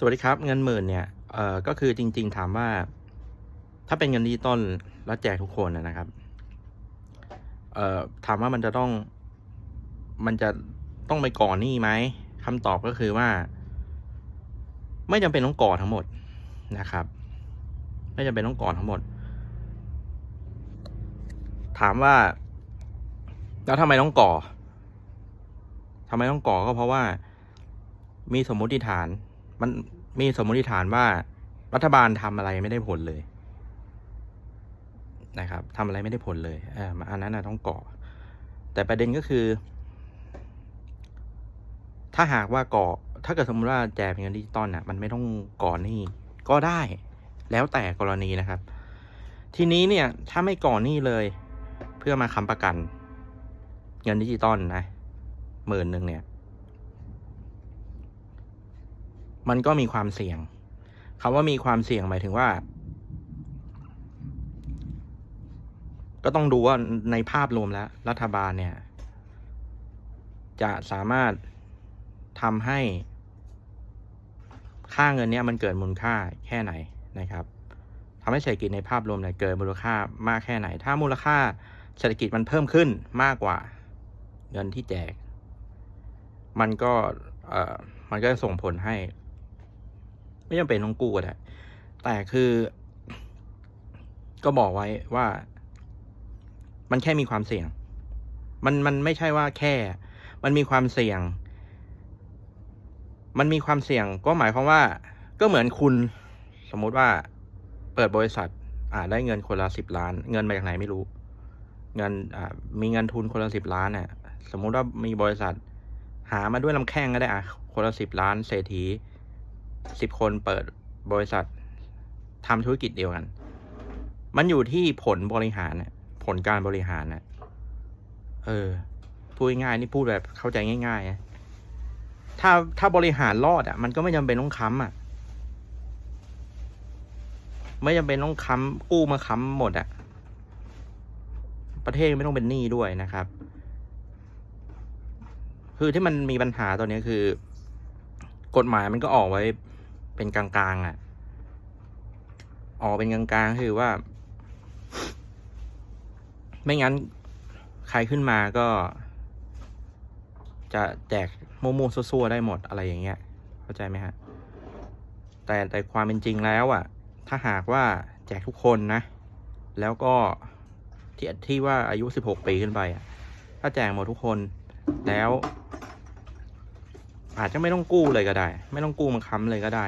สวัสดีครับ เงินหมื่นเนี่ยเอ่อก็คือจริง ๆ ถามว่า ถ้าเป็นเงินดิจิตอลแล้วแจกทุกคนนะครับเอ่อถามว่ามันจะต้อง มันจะต้องไปก่อหนี้ไหมคำตอบก็คือว่า ไม่จำเป็นต้องก่อทั้งหมดนะครับ ไม่จำเป็นต้องก่อทั้งหมด ถามว่า แล้วทำไมต้องก่อทำไมต้องก่อก็เพราะว่า มีสมมติฐาน มันมีสมมติฐานว่ารัฐบาลทำอะไรไม่ได้ผลเลย นะครับทำอะไรไม่ได้ผลเลยเอออันนั้นนะต้องก่อ แต่ประเด็นก็คือ ถ้าหากว่าก่อ ถ้าเกิดสมมติว่าแจกเป็นเงินดิจิตอลน่ะ มันไม่ต้องก่อนหนี้ก็ได้ แล้วแต่กรณีนะครับ ทีนี้เนี่ย ถ้าไม่ก่อนหนี้เลย เพื่อมาค้ำประกัน เงินดิจิตอลนะหมื่นหนึ่งเนี่ย มันก็มีความเสี่ยงคำว่ามีความเสี่ยงหมายถึงว่า ก็ต้องดูว่าในภาพรวมแล้ว รัฐบาลเนี่ย จะสามารถทำให้ ค่าเงินเนี้ยมันเกิดมูลค่าแค่ไหนนะครับทำให้เศรษฐกิจในภาพรวมเนี่ยเกิดมูลค่ามากแค่ไหน ถ้ามูลค่าเศรษฐกิจมันเพิ่มขึ้นมากกว่าเงินที่แจก มันก็ เอ่อ มันก็จะส่งผลให้ ไม่จำเป็นต้องกู้ก็ได้ แต่คือ ก็บอกไว้ว่า มันแค่มีความเสี่ยง มันมันไม่ใช่ว่าแค่ มันมีความเสี่ยง มันมีความเสี่ยง ก็หมายความว่า ก็เหมือนคุณ สมมุติว่า เปิดบริษัท อ่าได้เงินคนละสิบล้าน เงินมาจากไหนไม่รู้ เงินอ่ามีเงินทุนคนละสิบล้านเนี่ย สมมุติว่ามีบริษัท หามาด้วยลำแข้งก็ได้อะคนละสิบล้านเศรษฐี สิบคนเปิดบริษัททำธุรกิจเดียวกัน มันอยู่ที่ผลบริหารน่ะผลการบริหารน่ะเออ พูดง่ายนี่พูดแบบเข้าใจง่ายๆนะถ้าถ้าบริหารรอดอะ มันก็ไม่จำเป็นต้องค้ำอะ ไม่จำเป็นต้องค้ำกู้มาค้ำหมดอะ ประเทศไม่ต้องเป็นหนี้ด้วยนะครับ คือที่มันมีปัญหาตอนนี้คือ กฎหมายมันก็ออกไว้ เป็นกลางๆอะ ออกเป็นกลางๆคือว่า ไม่งั้นใครขึ้นมาก็ จะแจกมั่วๆซั่วๆได้หมดอะไรอย่างเงี้ย เข้าใจไหมฮะ แต่แต่ความเป็นจริงแล้วอะ ถ้าหากว่าแจกทุกคนนะ แล้วก็ที่ที่ว่าอายุสิบหกปีขึ้นไปอะ ถ้าแจกหมดทุกคนแล้ว อาจจะไม่ต้องกู้เลยก็ได้ ไม่ต้องกู้มาค้ำเลยก็ได้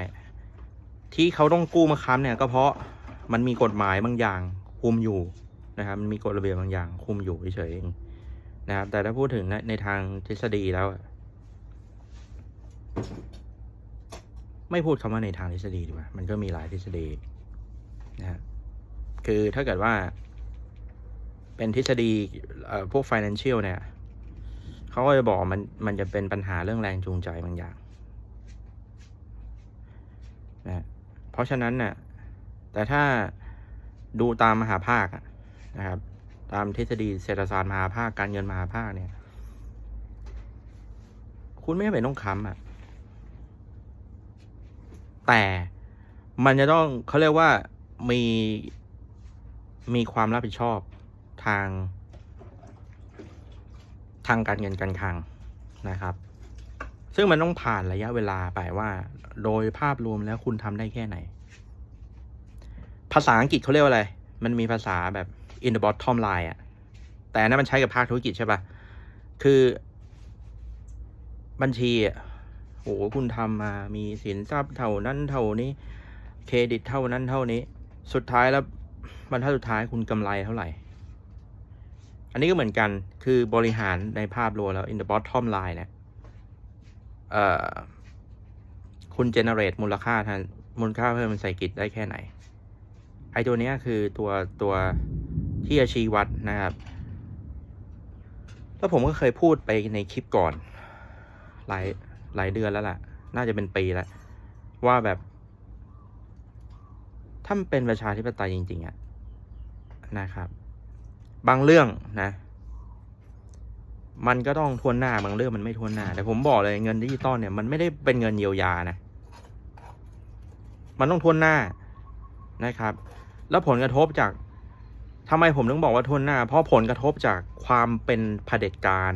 ที่เขาต้องกู้มาค้ำเนี่ยก็เพราะมันมีกฎหมายบางอย่างคุมอยู่นะครับมันมีกฎระเบียบบางอย่างคุมอยู่เฉยๆนะครับ แต่ถ้าพูดถึงในในทางทฤษฎีแล้ว ไม่พูดคำว่าในทางทฤษฎีดีกว่ามันก็มีหลายทฤษฎีนะฮะคือถ้าเกิดว่า เป็นทฤษฎีพวก financial เนี่ยเขาก็จะบอกมันมันจะเป็นปัญหาเรื่องแรงจูงใจบางอย่างนะ ราะฉะนั้นน่ะแต่ถ้าดูตามมหาภาคนะครับ ตามทฤษฎีเศรษฐศาสตร์มหาภาคการเงินมหาภาคเนี่ย คุณไม่จำเป็นต้องค้ำอะ แต่มันจะต้องเขาเรียกว่ามีมีความรับผิดชอบทาง ทางการเงินการคลังนะครับ ซึ่งมันต้องผ่านระยะเวลาไปว่า โดยภาพรวมแล้วคุณทำได้แค่ไหน ภาษาอังกฤษเขาเรียกว่าอะไร มันมีภาษาแบบ in the bottom line อะแต่นั้นมันใช้กับภาคธุรกิจใช่ปะคือบัญชีอะโหคุณทำมามีสินทรัพย์เท่านั้นเท่านี้ เครดิตเท่านั้นเท่านี้ สุดท้ายแล้วบรรทัดสุดท้ายคุณกำไรเท่าไหร่ อันนี้ก็เหมือนกันคือบริหารในภาพรวมแล้ว in the bottom line เคุณ generate มูลค่าทางมูลค่าเพิ่มเศรษฐกิจได้แค่ไหน ไอตัวเนี้ยคือตัวตัวที่จะชี้วัดนะครับ แล้วผมก็เคยพูดไปในคลิปก่อน หลายหลายเดือนแล้วล่ะ น่าจะเป็นปีแล้ว ว่าแบบ ถ้ามันเป็นประชาธิปไตยจริง ๆอะนะครับ บางเรื่องนะ มันก็ต้องทวนหน้าบางเรื่องมันไม่ทวนหน้า แต่ผมบอกเลยเงินดิจิตอลเนี่ยมันไม่ได้เป็นเงินเยียวยานะ มันต้องทวนหน้านะครับ แล้วผลกระทบจากทำไมผมถึงบอกว่าทวนหน้า เพราะผลกระทบจากความเป็นเผด็จการ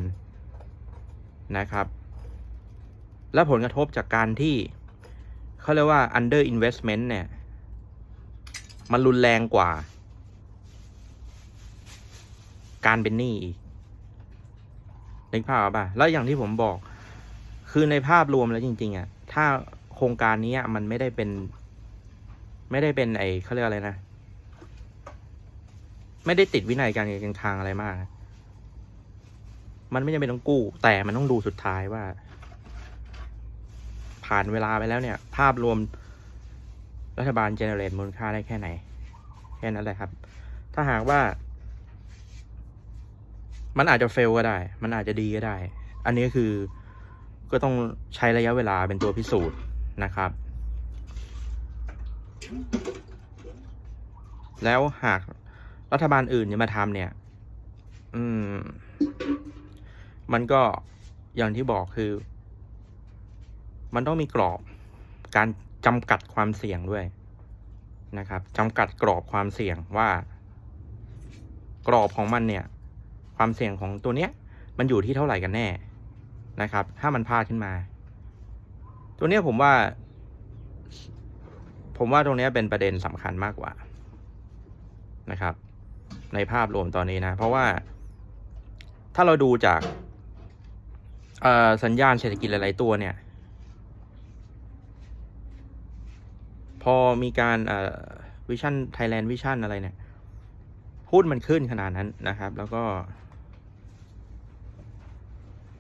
นะครับ และผลกระทบจากการที่เขาเรียกว่า under investment เนี่ย มันรุนแรงกว่า การเป็นหนี้อีก นึกภาพออกป่ะแล้วอย่างที่ผมบอก คือในภาพรวมแล้วจริง ๆอะถ้าโครงการนี้มันไม่ได้เป็น ไม่ได้เป็นไอเขาเรียกอะไรนะ ไม่ได้ติดวินัยการเงินการคลังอะไรมาก มันไม่จำเป็นต้องกู้ แต่มันต้องดูสุดท้ายว่า ผ่านเวลาไปแล้วเนี่ย ภาพรวมรัฐบาลเจเนเรตมูลค่าได้แค่ไหน แค่นั้นแหละครับ ถ้าหากว่า มันอาจจะเฟลก็ได้ มันอาจจะดีก็ได้ อันนี้คือก็ต้องใช้ระยะเวลาเป็นตัวพิสูจน์นะครับ แล้วหากรัฐบาลอื่นจะมาทำเนี่ย อืม มันก็อย่างที่บอกคือ มันต้องมีกรอบการจำกัดความเสี่ยงด้วยนะครับจำกัดกรอบความเสี่ยงว่า กรอบของมันเนี่ย ความเสี่ยงของตัวเนี้ย มันอยู่ที่เท่าไหร่กันแน่นะครับ ถ้ามันพลาดขึ้นมา ตัวเนี้ยผมว่า ผมว่าตรงเนี้ยเป็นประเด็นสำคัญมากกว่านะครับ ในภาพรวมตอนนี้นะ เพราะว่าถ้าเราดูจากสัญญาณเศรษฐกิจหลาย ๆ ตัวเนี่ย พอมีการวิชั่นไทยแลนด์วิชั่นอะไรเนี่ยหุ้นมันขึ้นขนาดนั้นนะครับ แล้วก็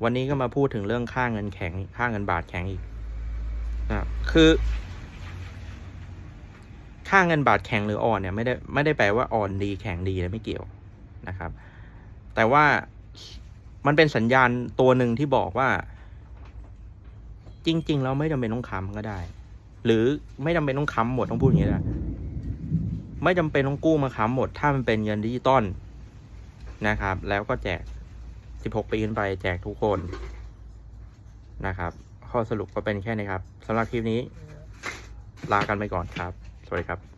วันนี้ก็มาพูดถึงเรื่องค่าเงินแข็ง ค่าเงินบาทแข็งอีกนะคือ ค่าเงินบาทแข็งหรืออ่อนเนี่ยไม่ได้ไม่ได้แปลว่าอ่อนดีแข็งดีนะไม่เกี่ยวนะครับ แต่ว่ามันเป็นสัญญาณตัวหนึ่งที่บอกว่า จริง ๆ เราไม่จำเป็นต้องค้ำก็ได้ หรือไม่จำเป็นต้องค้ำหมดต้องพูดอย่างนี้นะไม่จำเป็นต้องกู้มาค้ำหมด ถ้ามันเป็นเงินดิจิตอลนะครับ แล้วก็แจก 16 ปีขึ้นไปแจกทุกคนนะครับ ข้อสรุปก็เป็นแค่นี้ครับสำหรับคลิปนี้ ลากันไปก่อนครับ สวัสดีครับ